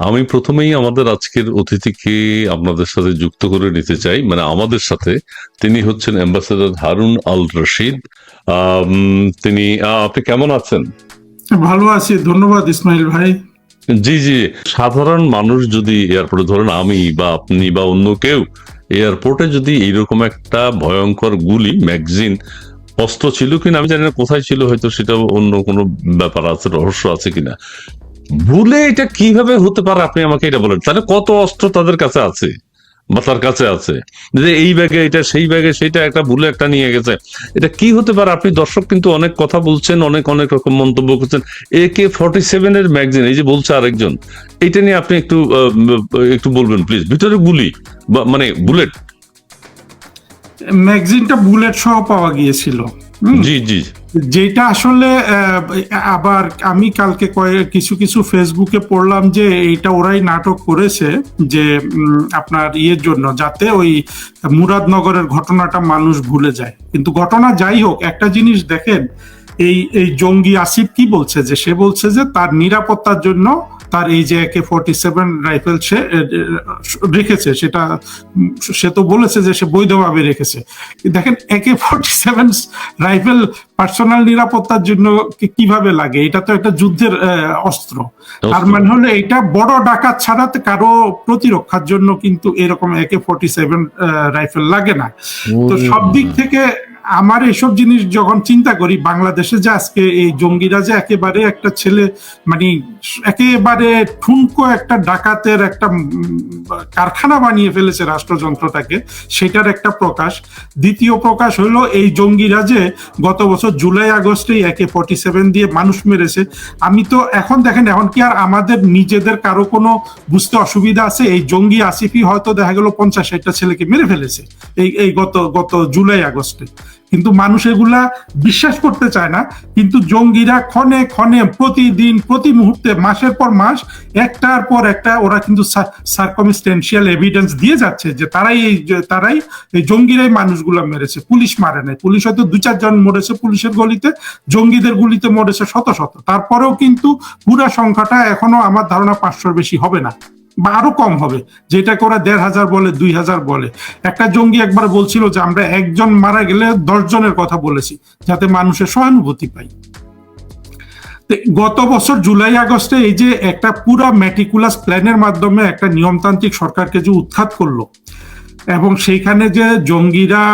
আমি প্রথমেই আমাদের আজকের অতিথিকে আপনাদের সাথে যুক্ত করে নিতে চাই। মানে আমাদের সাথে তিনি হচ্ছেন অ্যাম্বাসেডর হারুন আল রশিদ। তিনি আপনি কেমন আছেন? ভালো আছি। ধন্যবাদ ইসমাইল ভাই। জি জি। সাধারণ মানুষ যদি এয়ারপোর্টে ধরেন আমি বা আপনি বা অন্য কেউ এয়ারপোর্টে যদি এরকম একটা ভয়ঙ্কর গুলি ম্যাগজিন অস্ত্র ছিল কিনা আমি জানি না কোথায় ছিল হয়তো সেটা অন্য কোনো ব্যাপার আছে রহস্য আছে কিনা। ভুলে এটা কীভাবে হতে পারে? আপনি আমাকে এটা বলেন। তাহলে কত অস্ত্র তাদের কাছে আছে? বা তার কাছে আছে? যে এই ব্যাগে এটা, সেই ব্যাগে সেটা, একটা ভুলে একটা নিয়ে গেছে। এটা কি হতে পারে? আপনি দর্শক কিন্তু অনেক কথা বলছেন, অনেক অনেক রকম মন্তব্য করছেন। এ কে ফর্টি সেভেন এর ম্যাগজিন এই যে বলছে আরেকজন, এটা নিয়ে আপনি একটু একটু বলবেন প্লিজ ভিতরে গুলি, বা মানে বুলেট ম্যাগজিনটা বুলেট সহ পাওয়া গিয়েছিল। জি জি। যেটা আসলে আবার আমি কালকে কিছু কিছু ফেসবুকে পড়লাম যে এইটা ওরাই নাটক করেছে যে আপনার ইয়ের জন্য যাতে ওই মুরাদনগরের ঘটনাটা মানুষ ভুলে যায়। কিন্তু ঘটনা যাই হোক একটা জিনিস দেখেন এই এই জঙ্গি আসিফ কি বলছে যে সে বলছে যে তার নিরাপত্তার জন্য তার এই যে একে ফোর্টি সেভেন রাইফেল সে রেখেছে সেটা সে তো বলেছে যে সে বৈধভাবে রেখেছে। দেখেন একে ফোর্টি সেভেন রাইফেল পার্সোনাল নিরাপত্তার জন্য কীভাবে লাগে? এটা তো একটা যুদ্ধের অস্ত্র। তার মানে হলো এটা বড় ডাকাত ছাড়া কারও প্রতিরক্ষার জন্য কিন্তু এরকম একে ফোর্টি সেভেন রাইফেল লাগে না। তো সব দিক থেকে আমার এসব জিনিস যখন চিন্তা করি, বাংলাদেশে যে আজকে এই জঙ্গিরা যে একেবারে একটা ছেলে মানে একেবারে ঠুনকো একটা ডাকাতের একটা কারখানা বানিয়ে ফেলেছে রাষ্ট্রযন্ত্রটাকে, সেটার একটা প্রকাশ। দ্বিতীয় প্রকাশ হলো, এই জঙ্গিরা যে গত বছর জুলাই আগস্টে একে ফর্টি সেভেন দিয়ে মানুষ মেরেছে, আমি তো এখন দেখেন, এখন কি আর আমাদের নিজেদের কারও কোনো বুঝতে অসুবিধা আছে? এই জঙ্গি আসিফি হয়তো দেখা গেল পঞ্চাশ ষাটটা ছেলেকে মেরে ফেলেছে, এই এই গত গত জুলাই, আগস্টে। কিন্তু মানুষ এগুলা বিশ্বাস করতে চায় না। কিন্তু জঙ্গিরা ক্ষণে ক্ষণে প্রতিদিন, প্রতি মুহূর্তে, মাসের পর মাস, একটার পর একটা ওরা কিন্তু সার্কমিস্টেন্সিয়াল এভিডেন্স দিয়ে যাচ্ছে যে তারাই এই তারাই এই জঙ্গিরাই মানুষগুলা মেরেছে। পুলিশ মারে নাই। পুলিশ হয়তো দু চারজন মরেছে পুলিশের গলিতে, জঙ্গিদের গুলিতে মরেছে শত শত। তারপরেও কিন্তু পুরা সংখ্যাটা এখনও আমার ধারণা পাঁচশোর বেশি হবে না। বা আরও কম হবে। যেটাকে ওরা দেড় হাজার বলে, দুই হাজার বলে। একটা জঙ্গি একবার বলছিল যে, আমরা একজন মারা গেলে দশ জনের কথা বলেছি, যাতে মানুষের সহানুভূতি পাই। গত বছর জুলাই, আগস্টে এই যে একটা পুরা ম্যাটিকুলাস প্ল্যানের মাধ্যমে একটা নিয়মতান্ত্রিক সরকারকে যে উৎখাত করল, এবং সেইখানে যে জঙ্গিরা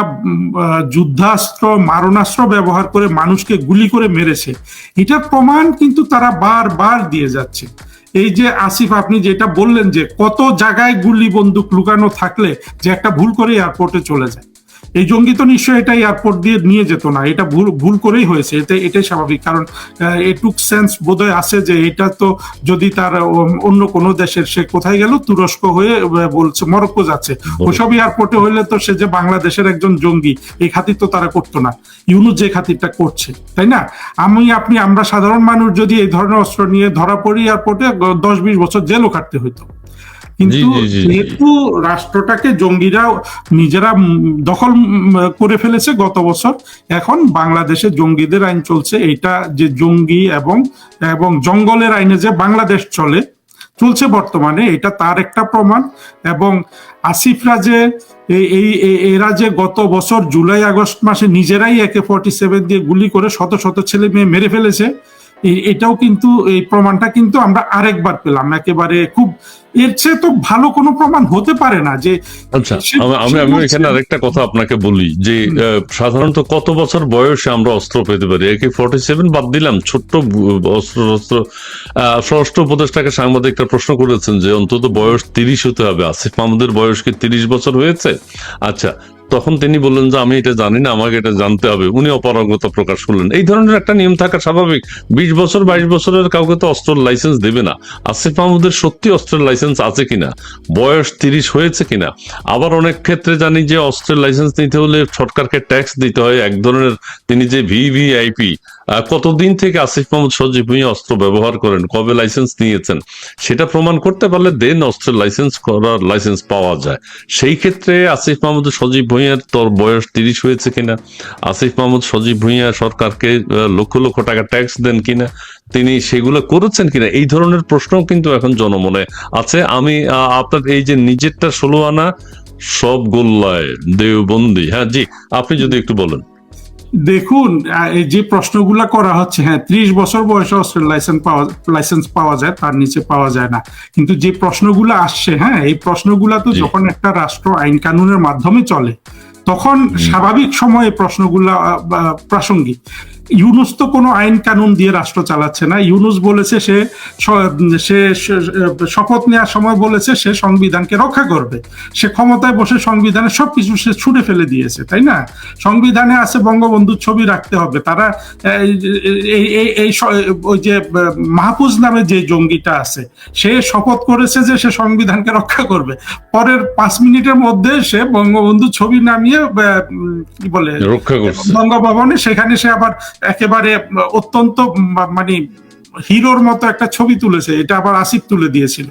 যুদ্ধাস্ত্র, মারণাস্ত্র ব্যবহার করে মানুষকে গুলি করে মেরেছে, এটার প্রমাণ কিন্তু তারা বারবার দিয়ে যাচ্ছে। এই যে আসিফ, আপনি যেটা বললেন যে কত জায়গায় গুলি বন্দুক লুকানো থাকলে যে একটা ভুল করে এয়ারপোর্টে চলে যায়। এই জঙ্গি তো নিশ্চয়ই এটা এয়ারপোর্ট দিয়ে নিয়ে যেত না এটা ভুল ভুল করেই হয়েছে এটা এটাই স্বাভাবিক। কারণ এটুক সেন্স বোধহয় আছে যে এটা তো যদি তার অন্য কোনো দেশের সে কোথায় গেল তুরস্ক হয়ে বলছে মরক্কো যাচ্ছে। ওসব এয়ারপোর্টে হইলে তো সে যে বাংলাদেশের একজন জঙ্গি এই খাতির তো তারা করতো না। ইউনু যে খাতিরটা করছে তাই না? আমি আপনি আমরা সাধারণ মানুষ যদি এই ধরনের অস্ত্র নিয়ে ধরা পড়ি এয়ারপোর্টে দশ বিশ বছর জেলও কাটতে হইতো। কিন্তু। যেহেতু রাষ্ট্রটাকে জঙ্গিরা নিজেরা দখল করে ফেলেছে গত বছর এখন বাংলাদেশে জঙ্গিদের আইন চলছে। এটা যে জঙ্গি এবং এবং জঙ্গলের আইনে যে বাংলাদেশ চলে চলছে বর্তমানে এটা তার একটা প্রমাণ। এবং আসিফরা যে এই- এরা যে গত বছর জুলাই আগস্ট মাসে নিজেরাই একে ফর্টি সেভেন দিয়ে গুলি করে শত শত ছেলে মেয়ে মেরে ফেলেছে। এটাও কিন্তু এই প্রমাণটা কিন্তু আমরা আরেকবার পেলাম। একেবারে খুব এর চেয়ে তো ভালো কোনো প্রমাণ হতে পারে না যে আচ্ছা আমি এখানে আরেকটা কথা আপনাকে বলি যে সাধারণত কত বছর বয়সে আমরা অস্ত্র পেতে পারি? একে ফর্টি সেভেন বাদ দিলাম ছোট্ট অস্ত্র অস্ত্র। আহ, স্বরাষ্ট্র উপদেষ্টাকে সাংবাদিকটা প্রশ্ন করেছেন যে অন্তত বয়স তিরিশ হতে হবে। আসিফ মাহমুদের বয়স কি তিরিশ বছর হয়েছে? আচ্ছা তখন তিনি বললেন যে, আমি এটা জানি না, আমাকে এটা জানতে হবে। উনি অপারগতা প্রকাশ করলেন। এই ধরনের একটা নিয়ম থাকা স্বাভাবিক। বিশ বছর, বাইশ বছরের কাউকে তো অস্ত্রের লাইসেন্স দেবে না। আসিফ মাহমুদের সত্যি অস্ত্রের লাইসেন্স আছে কিনা? বয়স তিরিশ হয়েছে কিনা? আবার অনেক ক্ষেত্রে জানি যে, অস্ত্রের লাইসেন্স নিতে হলে সরকারকে ট্যাক্স দিতে হয়। এক ধরনের তিনি যে ভিভিআইপি কতদিন থেকে আসিফ মোহাম্মদ সজীব ভুঁইয়া অস্ত্র ব্যবহার করেন? কবে লাইসেন্স নিয়েছেন? সেটা প্রমাণ করতে পারলে দেন অস্ত্রের লাইসেন্স করার লাইসেন্স পাওয়া যায়। সেই ক্ষেত্রে আসিফ মাহমুদ সজীব ভুঁইয়ার তোর বয়স তিরিশ হয়েছে কিনা? আসিফ মাহমুদ সজীব ভুঁইয়া সরকারকে লক্ষ লক্ষ টাকা ট্যাক্স দেন কিনা? তিনি সেগুলো করেছেন কিনা? এই ধরনের প্রশ্ন কিন্তু এখন জনমনে আছে। আমি আপনার এই যে নিজেরটা ষোলো আনা সব গোল্লায়, দেওবন্দি। হ্যাঁ জি, আপনি যদি একটু বলেন। দেখুন এই যে প্রশ্নগুলো করা হচ্ছে হ্যাঁ ত্রিশ বছর বয়সে অস্ট্রেল লাইসেন্স পাওয়া লাইসেন্স পাওয়া যায় তার নিচে পাওয়া যায় না। কিন্তু যে প্রশ্নগুলো আসছে হ্যাঁ এই প্রশ্নগুলো তো যখন একটা রাষ্ট্র আইন কানুনের মাধ্যমে চলে তখন স্বাভাবিক সময়ে প্রশ্নগুলা প্রাসঙ্গিক। ইউনুস তো কোনো আইন কানুন দিয়ে রাষ্ট্র চালাচ্ছে না। ইউনুস বলেছে সে সে শপথ নেওয়ার সময় বলেছে সে সংবিধানকে রক্ষা করবে। সে ক্ষমতায় বসে সংবিধানে সবকিছু সে ছুড়ে ফেলে দিয়েছে তাই না? সংবিধানে আছে বঙ্গবন্ধুর ছবি রাখতে হবে। তারা এই ওই যে মাহফুজ নামে যে জঙ্গিটা আছে সে শপথ করেছে যে সে সংবিধানকে রক্ষা করবে। পরের পাঁচ মিনিটের মধ্যে সে বঙ্গবন্ধু ছবি নামিয়ে কি বলে? বঙ্গভবনে সেখানে সে আবার একেবারে অত্যন্ত মানে হিরোর মতো একটা ছবি তুলেছে, এটা আবার আসিফ তুলে দিয়েছিল।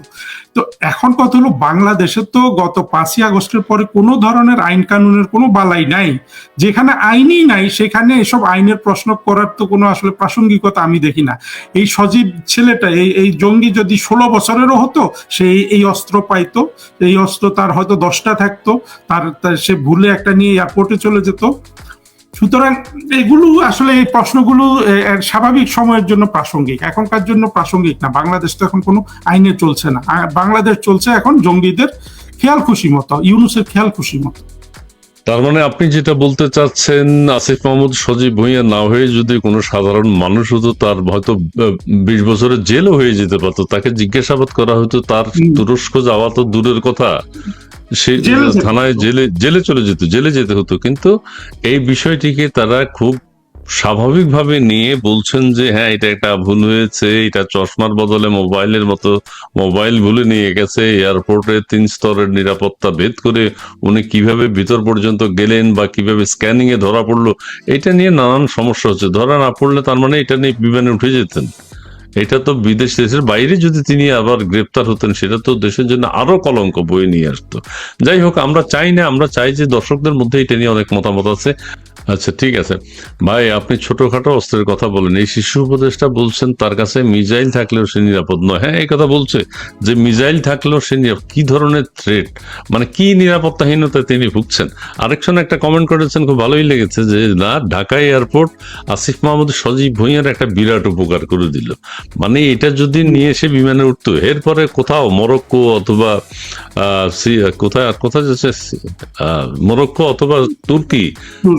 তো এখন কথা হলো, বাংলাদেশে তো গত পাঁচই আগস্টের পরে কোনো ধরনের আইন কানুনের কোনো বালাই নাই। যেখানে আইনই নাই, সেখানে এসব আইনের প্রশ্ন করার তো কোনো আসলে প্রাসঙ্গিকতা আমি দেখি না। এই সজীব ছেলেটা, এই এই জঙ্গি যদি ষোলো বছরেরও হতো, সে এই- অস্ত্র পাইতো, এই অস্ত্র তার হয়তো দশটা থাকতো, তার সে ভুলে একটা নিয়ে এয়ারপোর্টে চলে যেত। সুতরাং এগুলো আসলে এই প্রশ্নগুলো স্বাভাবিক সময়ের জন্য প্রাসঙ্গিক এখনকার জন্য প্রাসঙ্গিক না। বাংলাদেশ তো এখন কোনো আইনে চলছে না। বাংলাদেশ চলছে এখন জঙ্গিদের খেয়াল খুশি মতো ইউনুসের খেয়াল খুশি মতো। তার মানে আপনি যেটা বলতে চাচ্ছেন আসিফ মাহমুদ সজীব ভুঁইয়া না হয়ে যদি কোনো সাধারণ মানুষ হতো তার হয়তো বিশ বছরের জেলও হয়ে যেতে পারতো। তাকে জিজ্ঞাসাবাদ করা হতো তার তুরস্ক যাওয়া তো দূরের কথা। সে থানায় জেলে জেলে চলে যেত জেলে যেতে হতো। কিন্তু এই বিষয়টিকে তারা খুব স্বাভাবিকভাবে নিয়ে বলছেন যে হ্যাঁ এটা একটা ভুল হয়েছে এটা চশমার বদলে মোবাইলের মতো মোবাইল ভুলে নিয়ে গেছে এয়ারপোর্টে তিন স্তরের নিরাপত্তা ভেদ করে উনি কীভাবে ভিতর পর্যন্ত গেলেন বা কীভাবে স্ক্যানিং এ ধরা পড়ল এটা নিয়ে নানান সমস্যা হচ্ছে। ধরা না পড়লে তার মানে এটা নিয়ে বিমানে উঠে যেতেন। এটা তো বিদেশ দেশের বাইরে যদি তিনি আবার গ্রেপ্তার হতেন, সেটা তো দেশের জন্য আরও কলঙ্ক বয়ে নিয়ে আসতো। যাই হোক, আমরা চাই না, আমরা চাই যে দর্শকদের মধ্যে এটা নিয়ে অনেক মতামত আছে। আচ্ছা ঠিক আছে। ভাই, আপনি ছোটখাটো অস্ত্রের কথা বলেন। এই শিশু উপদেষ্টা বলছেন, তার কাছে মিজাইল থাকলেও সে নিরাপদ নয়। হ্যাঁ এই কথা বলছে যে মিজাইল থাকলেও সে কি ধরনের থ্রেট মানে কি নিরাপত্তাহীনতায় তিনি ভুগছেন? আরেকজন একটা কমেন্ট করেছেন, খুব ভালোই লেগেছে যে, না, ঢাকা এয়ারপোর্ট আসিফ মাহমুদ সজীব ভুঁইয়ার একটা বিরাট উপকার করে দিল। মানে এটা যদি নিয়ে এসে বিমানে উঠতো এরপরে কোথাও মরক্কো অথবা কোথায় কোথায় যাচ্ছে? মরক্কো অথবা তুর্কি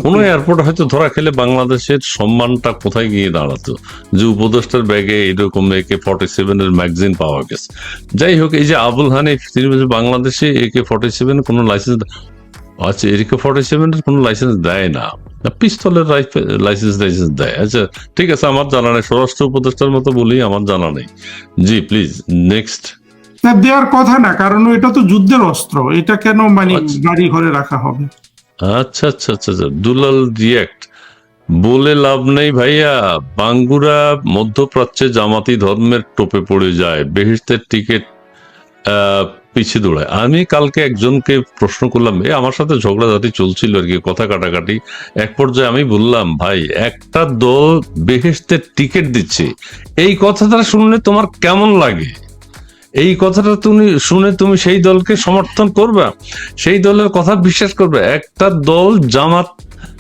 কোনো এয়ারপোর্ট হয়তো ধরা খেলে বাংলাদেশের সম্মানটা কোথায় গিয়ে দাঁড়াতো? যে উপদেষ্টার ব্যাগে এরকম একে ফর্টি সেভেন এর ম্যাগজিন পাওয়া গেছে। যাই হোক এই যে আবুল হানিফ তিনি বলছে বাংলাদেশে একে ফর্টি সেভেন কোনো লাইসেন্স আচ্ছা একে ফর্টি সেভেন এর কোনো লাইসেন্স দেয় না। পিস্তলের লাইসেন্স লাইসেন্স দেয়। আচ্ছা ঠিক আছে আমার জানা নেই। স্বরাষ্ট্র উপদেষ্টার মতো বলি আমার জানা নেই। জি প্লিজ নেক্সট দেওয়ার কথা না কারণ এটা তো যুদ্ধের অস্ত্র। এটা কেন মানে আচ্ছা। বাড়ি ঘরে রাখা হবে? আচ্ছা আচ্ছা আচ্ছা আচ্ছা দুলাল রিয়াক্ট বলে লাভ নেই ভাইয়া। বাঙ্গুরা মধ্যপ্রাচ্যে জামাতি ধর্মের টোপে পড়ে যায়। বেহেস্তের টিকিট আহ, পিছিয়ে দৌড়ায়। আমি কালকে একজনকে প্রশ্ন করলাম, এ, আমার সাথে ঝগড়াঝাটি চলছিল আর কি, কথা কাটাকাটি। এক পর্যায়ে আমি বললাম, ভাই, একটা দল বেহেস্তের টিকিট দিচ্ছে। এই কথাটা শুনলে তোমার কেমন লাগে? এই কথাটা তুমি, শুনে তুমি সেই দলকে সমর্থন করবে? সেই দলের কথা বিশ্বাস করবে? একটা দল জামাত,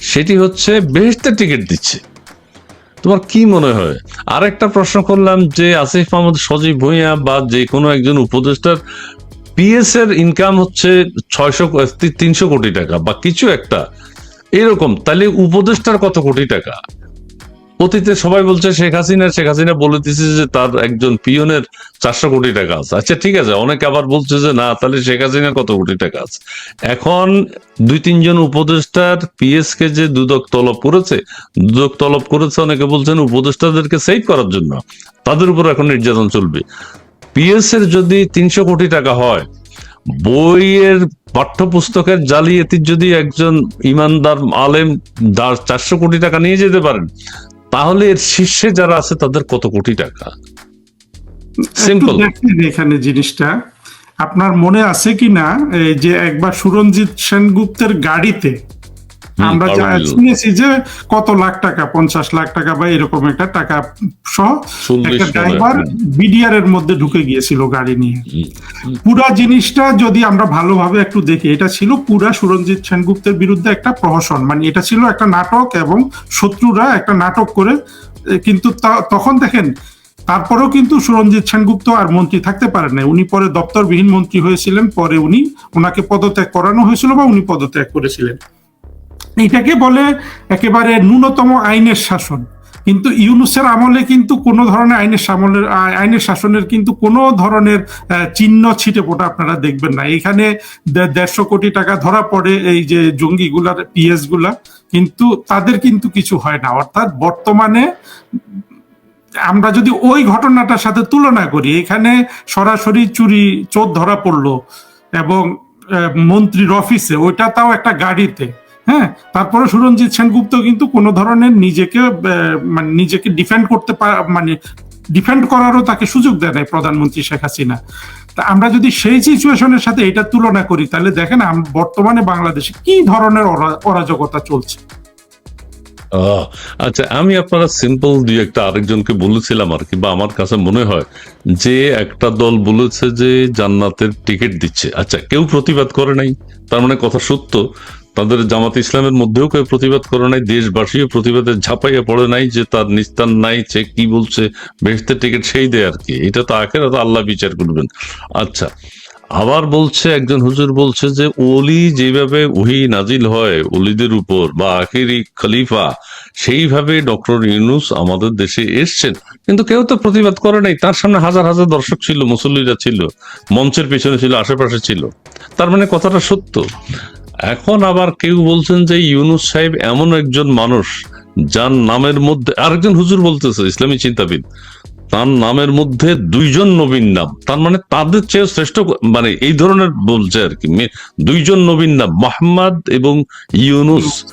সেটি হচ্ছে বেহেস্তের টিকিট দিচ্ছে। তোমার কি মনে হয়? আর একটা প্রশ্ন করলাম যে, আসিফ মাহমুদ সজীব ভুঁইয়া বা যে কোনো একজন উপদেষ্টার পিএস এর ইনকাম হচ্ছে ছয়শো তিনশো কোটি টাকা বা কিছু একটা। এরকম, তাহলে উপদেষ্টার কত কোটি টাকা? অতীতে সবাই বলছে শেখ হাসিনা শেখ হাসিনা বলে দিচ্ছে যে তার একজন পিয়নের চারশো কোটি টাকা আছে। আচ্ছা ঠিক আছে, অনেকে আবার বলছে যে না, তাহলে শেখ হাসিনার কত কোটি টাকা আছে? এখন দুই, তিনজন উপদেষ্টার পিএস কে যে দুদক তলব করেছে, দুদক তলব করেছে, অনেকে বলছেন উপদেষ্টাদেরকে সেভ করার জন্য। তাদের উপর এখন নির্যাতন চলবে। পিএস এর যদি তিনশো কোটি টাকা হয়, বইয়ের পাঠ্যপুস্তকের জালিয়াতির যদি একজন ইমানদার আলেম চারশো কোটি টাকা নিয়ে যেতে পারেন, তাহলে এর শীর্ষে যারা আছে তাদের কত কোটি টাকা? সিম্পল এখানে জিনিসটা। আপনার মনে আছে কি না যে একবার সুরঞ্জিত সেনগুপ্তের গাড়িতে আমরা যা শুনেছি যে কত লাখ টাকা পঞ্চাশ লাখ টাকা বা এরকম একটা টাকা সহ একটা ড্রাইভার বিডিআর এর মধ্যে ঢুকে গিয়েছিল গাড়ি নিয়ে। পুরা জিনিসটা যদি আমরা ভালোভাবে একটু দেখি এটা ছিল পুরা সুরঞ্জিত সেনগুপ্তের বিরুদ্ধে একটা প্রহসন। মানে এটা ছিল একটা নাটক এবং শত্রুরা একটা নাটক করে কিন্তু তখন দেখেন তারপরেও কিন্তু সুরঞ্জিত সেনগুপ্ত আর মন্ত্রী থাকতে পারেন না উনি পরে দপ্তরবিহীন মন্ত্রী হয়েছিলেন পরে উনি ওনাকে পদত্যাগ করানো হয়েছিল বা উনি পদত্যাগ করেছিলেন। এটাকে বলে একেবারে ন্যূনতম আইনের শাসন। কিন্তু ইউনুসের আমলে কিন্তু কোনো ধরনের আইনের সামলের আইনের শাসনের কিন্তু কোনো ধরনের চিহ্ন ছিটে পোটা আপনারা দেখবেন না। এখানে দেড়শো কোটি টাকা ধরা পড়ে এই যে জঙ্গিগুলার পিএসগুলা কিন্তু তাদের কিন্তু কিছু হয় না। অর্থাৎ বর্তমানে আমরা যদি ওই ঘটনাটার সাথে তুলনা করি, এখানে সরাসরি চুরি, চোর ধরা পড়ল এবং মন্ত্রীর অফিসে, ওইটা তাও একটা গাড়িতে। হ্যাঁ তারপরে সুরঞ্জিত সেনগুপ্ত কিন্তু কোনো ধরনের নিজেকে মানে নিজেকে ডিফেন্ড করতে মানে ডিফেন্ড করারও তাকে সুযোগ দেয় নাই প্রধানমন্ত্রী শেখ হাসিনা। তা আমরা যদি সেই সিচুয়েশনের সাথে এটা তুলনা করি, তাহলে দেখেন বর্তমানে বাংলাদেশে কি ধরনের অরাজকতা চলছে। আচ্ছা আমি আপনারা সিম্পল দিয়ে একটা আরেকজনকে বলেছিলাম আর কি, বা আমার কাছে মনে হয় যে একটা দল বলেছে যে জান্নাতের টিকিট দিচ্ছে। আচ্ছা কেউ প্রতিবাদ করে নাই, তার মানে কথা সত্য। তাদের জামাত ইসলামের মধ্যেও কেউ প্রতিবাদ করে নাই, দেশবাসীও প্রতিবাদে ঝাঁপাইয়া পড়ে নাই যে তার নিস্তার নাই, সে কি বলছে বেহেস্তের টিকিট সেই দেয় আর কি। এটা তো আখের আল্লাহ বিচার করবেন। আচ্ছা আবার বলছে, একজন হুজুর বলছে যে ওলি যেভাবে ওহি নাজিল হয় ওলিদের উপর বা আখেরি খলিফা, সেইভাবে ডক্টর ইউনুস আমাদের দেশে এসছেন। কিন্তু কেউ তো প্রতিবাদ করে নাই। তার সামনে হাজার হাজার দর্শক ছিল, মুসল্লিরা ছিল, মঞ্চের পেছনে ছিল, আশেপাশে ছিল। তার মানে কথাটা সত্য। এখন আবার কেউ বলছেন যে ইউনুস সাহেব এমন একজন মানুষ যার নামের মধ্যে আরেকজন হুজুর বলতেছে, ইসলামী চিন্তাবিদ। তার নামের মধ্যে দুইজন নবীন নাম। তার মানে তাদের চেয়ে শ্রেষ্ঠ মানে এই ধরনের বলছে আর কি। দুইজন নবীন নাম, মোহাম্মদ এবং ইউনুস।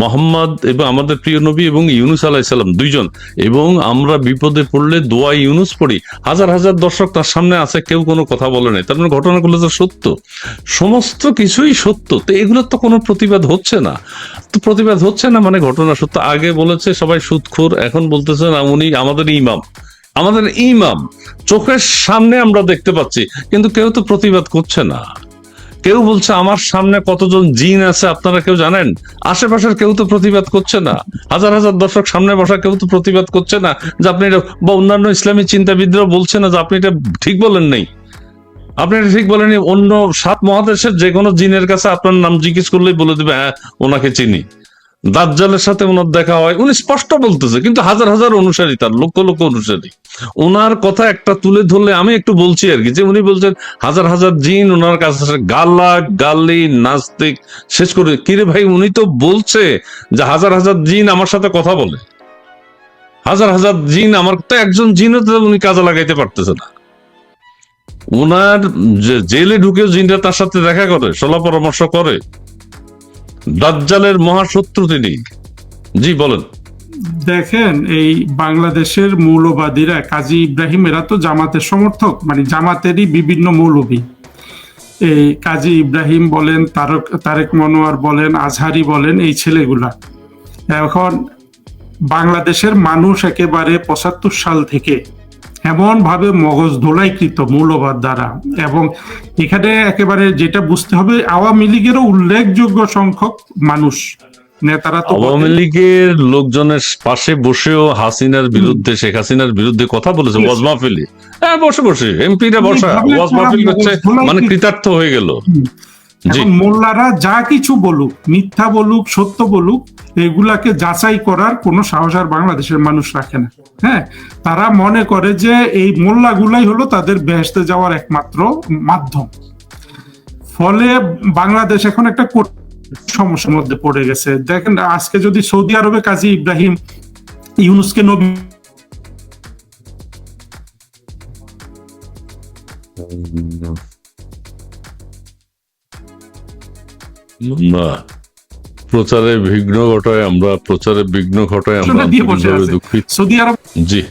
মোহাম্মদ এবং আমাদের প্রিয় নবী এবং ইউনুস আলাইসাল্লাম দুইজন। এবং আমরা বিপদে পড়লে দোয়া ইউনুস পড়ি। হাজার হাজার দর্শক তার সামনে আছে, কেউ কোনো কথা বলে নাই। তার মানে ঘটনাগুলো তো সত্য। সমস্ত কিছুই সত্য। তো এগুলোর তো কোনো প্রতিবাদ হচ্ছে না। তো প্রতিবাদ হচ্ছে না মানে ঘটনা সত্য। আগে বলেছে সবাই সুদখোর, এখন বলতেছে না উনি আমাদের ইমাম। আমাদের ইমাম চোখের সামনে আমরা দেখতে পাচ্ছি, কিন্তু কেউ তো প্রতিবাদ করছে না। কেউ বলছে, আমার সামনে কতজন জিন আছে, আপনারা কেউ জানেন? আশেপাশের কেউ তো প্রতিবাদ করছে না। হাজার হাজার দর্শক সামনে বসা কেউ তো প্রতিবাদ করছে না যে আপনি এটা বা অন্যান্য ইসলামী চিন্তাবিদরাও বলছে না যে আপনি এটা ঠিক বলেন নাই। আপনি এটা ঠিক বলেননি অন্য সাত মহাদেশের যে কোনো জিনের কাছে আপনার নাম জিজ্ঞেস করলেই বলে দেবে হ্যাঁ ওনাকে চিনি। দাজ্জালের সাথে ওনার দেখা হয়। উনি স্পষ্ট বলতেছে, কিন্তু হাজার হাজার অনুসারী তার, লক্ষ লক্ষ অনুসারী। ওনার কথা একটা তুলে ধরলে আমি একটু বলছি আর কি, যে উনি বলছেন, হাজার হাজার জিন ওনার কাছে গালা গালি, নাস্তিক, শেষ করে, কিরে ভাই, উনি তো বলছে যে হাজার হাজার জিন আমার সাথে কথা বলে। হাজার হাজার জিন, আমার তো একজন জিনও তো উনি কাজে লাগাইতে পারতেছে না। ওনার জেলে ঢুকেও জিনরা তার সাথে দেখা করে, সলা পরামর্শ করে। দাজ্জালের মহাশত্রু তিনি। জি, বলেন। দেখেন, এই বাংলাদেশের মৌলবাদীরা, কাজী ইব্রাহিম এরা তো জামাতের সমর্থক মানে জামাতেরই বিভিন্ন মৌলবী। এই কাজী ইব্রাহিম বলেন, তারক, তারেক মনোয়ার বলেন, আজহারি বলেন, এই ছেলেগুলা। এখন বাংলাদেশের মানুষ একেবারে পঁচাত্তর সাল থেকে এমন ভাবে মগজ ধোলাইকৃত মৌলবাদ দ্বারা। এবং এখানে একেবারে যেটা বুঝতে হবে আওয়ামী লীগেরও উল্লেখযোগ্য সংখ্যক মানুষ নেতারা তো আওয়ামী লীগের লোকজনের পাশে বসেও হাসিনার বিরুদ্ধে শেখ হাসিনার বিরুদ্ধে কথা বলেছে. ওয়াজ মাহফিলি। হ্যাঁ বসে বসে। এমপিরা বসা ওয়াজ মাহফিল হচ্ছে মানে কৃতার্থ হয়ে গেল। এখন মোল্লারা যা কিছু বলুক, মিথ্যা বলুক, সত্য বলুক, এগুলাকে যাচাই করার কোনো সাহস আর বাংলাদেশের মানুষ রাখে না। হ্যাঁ তারা মনে করে যে এই মোল্লাগুলাই হলো তাদের বেহেস্তে যাওয়ার একমাত্র মাধ্যম। ফলে বাংলাদেশ এখন একটা সমস্যার মধ্যে পড়ে গেছে। দেখেন, আজকে যদি সৌদি আরবে কাজী ইব্রাহিম ইউনুসকে নবী না। প্রচারে বিঘ্ন ঘটায় আমরা প্রচারে বিঘ্ন ঘটায় আমরা। দুঃখিত। সৌদি আরব জি।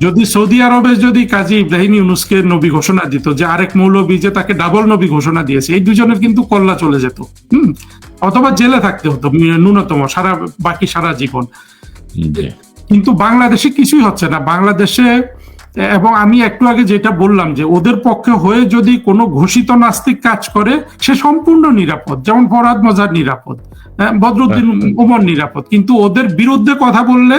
যদি সৌদি আরবে যদি কাজী ইব্রাহিম ইউনুসকে নবী ঘোষণা দিত যে আরেক মৌলবী যে তাকে ডাবল নবী ঘোষণা দিয়েছে এই দুজনের কিন্তু কল্লা চলে যেত। হম। অথবা জেলে থাকতে হতো ন্যূনতম সারা বাকি সারা জীবন। কিন্তু বাংলাদেশে কিছুই হচ্ছে না। বাংলাদেশে এবং আমি একটু আগে যেটা বললাম যে ওদের পক্ষে হয়ে যদি কোনো ঘোষিত নাস্তিক কাজ করে সে সম্পূর্ণ নিরাপদ। যেমন ফরহাদ মজার নিরাপদ হ্যাঁ, বদরুদ্দিন ওমর নিরাপদ। কিন্তু ওদের বিরুদ্ধে কথা বললে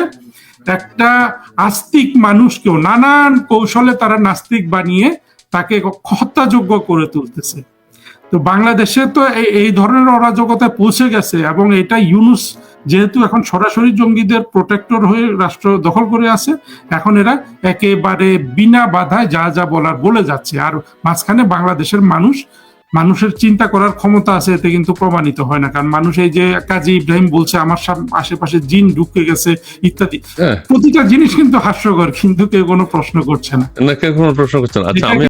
একটা আস্তিক মানুষকেও নানান কৌশলে তারা নাস্তিক বানিয়ে তাকে হত্যাযোগ্য করে তুলতেছে। তো বাংলাদেশে তো এই- ধরনের অরাজকতায় পৌঁছে গেছে এবং এটা ইউনুস যেহেতু এখন সরাসরি জঙ্গিদের প্রোটেক্টর হয়ে রাষ্ট্র দখল করে আছে এখন এরা একেবারে বিনা বাধায় যা যা বলার বলে যাচ্ছে। আর মাঝখানে বাংলাদেশের মানুষ মানুষের চিন্তা করার ক্ষমতা আছে এতে কিন্তু প্রমাণিত হয় না। কারণ মানুষ এই যে কাজী ইব্রাহিম বলছে আমার আশেপাশে জিন ঢুকে গেছে ইত্যাদি। হ্যাঁ। প্রতিটা জিনিস কিন্তু হাস্যকর কিন্তু কেউ কোনো প্রশ্ন করছে না। নাকি কোনো প্রশ্ন করছেন আচ্ছা আমি